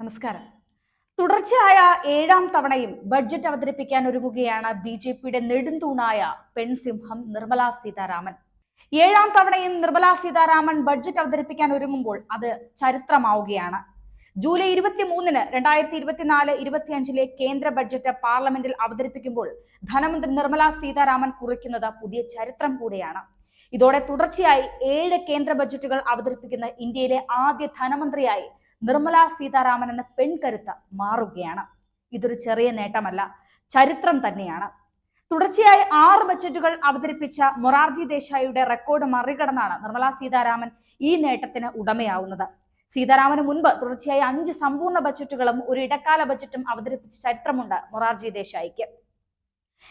നമസ്കാരം. തുടർച്ചയായ ഏഴാം തവണയും ബഡ്ജറ്റ് അവതരിപ്പിക്കാൻ ഒരുങ്ങുകയാണ് ബി ജെ പിയുടെ നെടുന്തൂണായ പെൺസിംഹം നിർമ്മല സീതാരാമൻ. ഏഴാം തവണയും നിർമ്മല സീതാരാമൻ ബഡ്ജറ്റ് അവതരിപ്പിക്കാൻ ഒരുങ്ങുമ്പോൾ അത് ചരിത്രമാവുകയാണ്. ജൂലൈ ഇരുപത്തി മൂന്നിന് രണ്ടായിരത്തി ഇരുപത്തിനാല് ഇരുപത്തിയഞ്ചിലെ കേന്ദ്ര ബഡ്ജറ്റ് പാർലമെന്റിൽ അവതരിപ്പിക്കുമ്പോൾ ധനമന്ത്രി നിർമ്മല സീതാരാമൻ കുറിക്കുന്നത് പുതിയ ചരിത്രം കൂടിയാണ്. ഇതോടെ തുടർച്ചയായി ഏഴ് കേന്ദ്ര ബഡ്ജറ്റുകൾ അവതരിപ്പിക്കുന്ന ഇന്ത്യയിലെ ആദ്യ ധനമന്ത്രിയായി നിർമ്മല സീതാരാമൻ എന്ന പെൺകരുത്ത മാറുകയാണ്. ഇതൊരു ചെറിയ നേട്ടമല്ല ചരിത്രം തന്നെയാണ്. തുടർച്ചയായി ആറ് ബജറ്റുകൾ അവതരിപ്പിച്ച മൊറാർജി ദേശായിയുടെ റെക്കോർഡ് മറികടന്നാണ് നിർമ്മല സീതാരാമൻ ഈ നേട്ടത്തിന് ഉടമയാവുന്നത്. സീതാരാമന് മുൻപ് തുടർച്ചയായി അഞ്ച് സമ്പൂർണ ബജറ്റുകളും ഒരു ഇടക്കാല ബജറ്റും അവതരിപ്പിച്ച ചരിത്രമുണ്ട് മൊറാർജി ദേശായിക്ക്.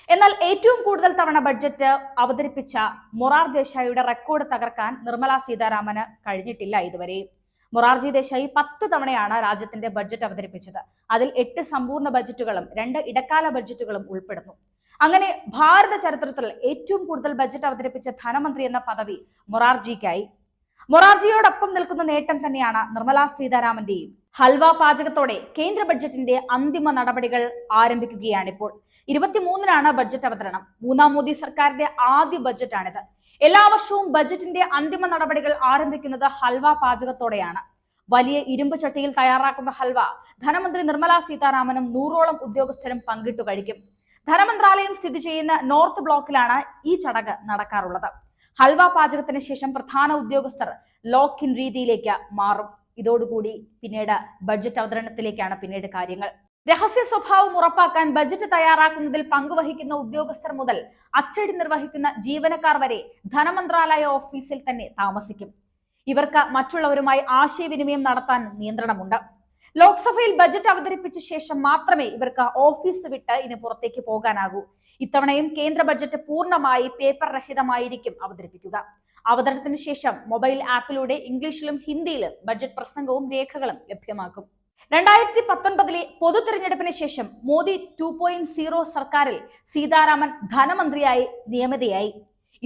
എന്നാൽ ഏറ്റവും കൂടുതൽ തവണ ബഡ്ജറ്റ് അവതരിപ്പിച്ച മൊറാർ ദേശായിയുടെ റെക്കോർഡ് തകർക്കാൻ നിർമ്മല സീതാരാമന് കഴിഞ്ഞിട്ടില്ല ഇതുവരെയും മൊറാർജി ദേശായി പത്ത് തവണയാണ് രാജ്യത്തിന്റെ ബഡ്ജറ്റ് അവതരിപ്പിച്ചത്. അതിൽ എട്ട് സമ്പൂർണ ബഡ്ജറ്റുകളും രണ്ട് ഇടക്കാല ബഡ്ജറ്റുകളും ഉൾപ്പെടുന്നു. അങ്ങനെ ഭാരത ചരിത്രത്തിൽ ഏറ്റവും കൂടുതൽ ബഡ്ജറ്റ് അവതരിപ്പിച്ച ധനമന്ത്രി എന്ന പദവി മൊറാർജിക്കായി. മൊറാർജിയോടൊപ്പം നിൽക്കുന്ന നേട്ടം തന്നെയാണ് നിർമ്മലാ സീതാരാമന്റെയും. ഹൽവ പാചകത്തോടെ കേന്ദ്ര ബഡ്ജറ്റിന്റെ അന്തിമ നടപടികൾ ആരംഭിക്കുകയാണിപ്പോൾ. ഇരുപത്തിമൂന്നിനാണ് ബഡ്ജറ്റ് അവതരണം. മൂന്നാം മോദി സർക്കാരിന്റെ ആദ്യ ബഡ്ജറ്റാണിത്. എല്ലാ വർഷവും ബജറ്റിന്റെ അന്തിമ നടപടികൾ ആരംഭിക്കുന്നത് ഹൽവ പാചകത്തോടെയാണ്. വലിയ ഇരുമ്പ് ചട്ടിയിൽ തയ്യാറാക്കുന്ന ഹൽവ ധനമന്ത്രി നിർമ്മല സീതാരാമനും നൂറോളം ഉദ്യോഗസ്ഥരും പങ്കിട്ടു കഴിക്കും. ധനമന്ത്രാലയം സ്ഥിതി ചെയ്യുന്ന നോർത്ത് ബ്ലോക്കിലാണ് ഈ ചടങ്ങ് നടക്കാറുള്ളത്. ഹൽവ പാചകത്തിന് ശേഷം പ്രധാന ഉദ്യോഗസ്ഥർ ലോക്കിൻ രീതിയിലേക്ക് മാറും. ഇതോടുകൂടി പിന്നീട് ബഡ്ജറ്റ് അവതരണത്തിലേക്കാണ് പിന്നീട് കാര്യങ്ങൾ. രഹസ്യ സ്വഭാവം ഉറപ്പാക്കാൻ ബജറ്റ് തയ്യാറാക്കുന്നതിൽ പങ്കുവഹിക്കുന്ന ഉദ്യോഗസ്ഥർ മുതൽ അച്ചടി നിർവഹിക്കുന്ന ജീവനക്കാർ വരെ ധനമന്ത്രാലയ ഓഫീസിൽ തന്നെ താമസിക്കും. ഇവർക്ക് മറ്റുള്ളവരുമായി ആശയവിനിമയം നടത്താൻ നിയന്ത്രണമുണ്ട്. ലോക്സഭയിൽ ബജറ്റ് അവതരിപ്പിച്ച ശേഷം മാത്രമേ ഇവർക്ക് ഓഫീസ് വിട്ട് ഇനി പുറത്തേക്ക് പോകാനാകൂ. ഇത്തവണയും കേന്ദ്ര ബജറ്റ് പൂർണമായി പേപ്പർ രഹിതമായിരിക്കും അവതരിപ്പിക്കുക. അവതരണത്തിന് ശേഷം മൊബൈൽ ആപ്പിലൂടെ ഇംഗ്ലീഷിലും ഹിന്ദിയിലും ബജറ്റ് പ്രസംഗവും രേഖകളും ലഭ്യമാക്കും. രണ്ടായിരത്തി പത്തൊൻപതിലെ പൊതു തിരഞ്ഞെടുപ്പിന് ശേഷം മോദി ടു പോയിന്റ് സീറോ സർക്കാരിൽ സീതാരാമൻ ധനമന്ത്രിയായി നിയമിതയായി.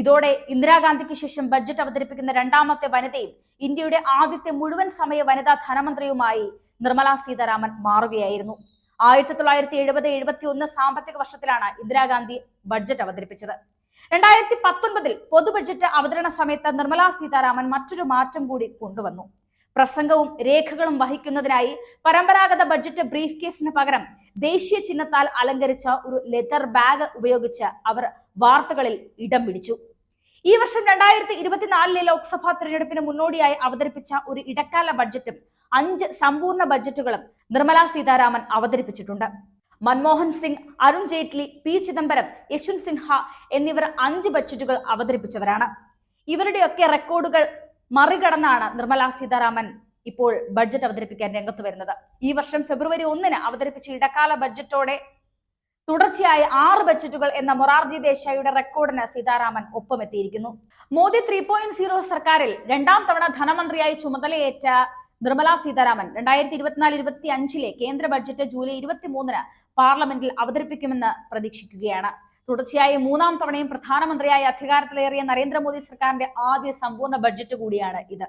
ഇതോടെ ഇന്ദിരാഗാന്ധിക്ക് ശേഷം ബഡ്ജറ്റ് അവതരിപ്പിക്കുന്ന രണ്ടാമത്തെ വനിതയും ഇന്ത്യയുടെ ആദ്യത്തെ മുഴുവൻ സമയ വനിതാ ധനമന്ത്രിയുമായി നിർമ്മല സീതാരാമൻ മാറുകയായിരുന്നു. ആയിരത്തി തൊള്ളായിരത്തി എഴുപത് എഴുപത്തി ഒന്ന് സാമ്പത്തിക വർഷത്തിലാണ് ഇന്ദിരാഗാന്ധി ബഡ്ജറ്റ് അവതരിപ്പിച്ചത്. രണ്ടായിരത്തി പത്തൊൻപതിൽ പൊതു ബഡ്ജറ്റ് അവതരണ സമയത്ത് നിർമ്മലാ സീതാരാമൻ മറ്റൊരു മാറ്റം കൂടി കൊണ്ടുവന്നു. പ്രസംഗവും രേഖകളും വഹിക്കുന്നതിനായി പരമ്പരാഗത ബഡ്ജറ്റ് ബ്രീഫ് കേസിന് പകരം ദേശീയ ചിഹ്നത്താൽ അലങ്കരിച്ച ഒരു ലെതർ ബാഗ് ഉപയോഗിച്ച് അവർ വാർത്തകളിൽ ഇടം പിടിച്ചു. ഈ വർഷം രണ്ടായിരത്തി ഇരുപത്തിനാലിലെ ലോക്സഭാ തെരഞ്ഞെടുപ്പിന് മുന്നോടിയായി അവതരിപ്പിച്ച ഒരു ഇടക്കാല ബഡ്ജറ്റും അഞ്ച് സമ്പൂർണ ബഡ്ജറ്റുകളും നിർമ്മലാ സീതാരാമൻ അവതരിപ്പിച്ചിട്ടുണ്ട്. മൻമോഹൻ സിംഗ് അരുൺ ജെയ്റ്റ്ലി പി ചിദംബരം യശ്വന്ത് സിൻഹ എന്നിവർ അഞ്ച് ബഡ്ജറ്റുകൾ അവതരിപ്പിച്ചവരാണ്. ഇവരുടെയൊക്കെ റെക്കോർഡുകൾ മറികടന്നാണ് നിർമ്മല സീതാരാമൻ ഇപ്പോൾ ബഡ്ജറ്റ് അവതരിപ്പിക്കാൻ രംഗത്ത് വരുന്നത്. ഈ വർഷം ഫെബ്രുവരി ഒന്നിന് അവതരിപ്പിച്ച ഇടക്കാല ബഡ്ജറ്റോടെ തുടർച്ചയായ ആറ് ബജറ്റുകൾ എന്ന മൊറാർജി ദേശായിയുടെ റെക്കോർഡിന് സീതാരാമൻ ഒപ്പമെത്തിയിരിക്കുന്നു. മോദി ത്രീ പോയിന്റ് സീറോ സർക്കാരിൽ രണ്ടാം തവണ ധനമന്ത്രിയായി ചുമതലയേറ്റ നിർമ്മല സീതാരാമൻ രണ്ടായിരത്തി ഇരുപത്തിനാല് ഇരുപത്തി അഞ്ചിലെ കേന്ദ്ര ബഡ്ജറ്റ് ജൂലൈ ഇരുപത്തി മൂന്നിന് പാർലമെന്റിൽ അവതരിപ്പിക്കുമെന്ന് പ്രതീക്ഷിക്കുകയാണ്. തുടർച്ചയായി മൂന്നാം തവണയും പ്രധാനമന്ത്രിയായി അധികാരത്തിലേറിയ നരേന്ദ്രമോദി സർക്കാരിന്റെ ആദ്യ സമ്പൂർണ ബഡ്ജറ്റ് കൂടിയാണ് ഇത്.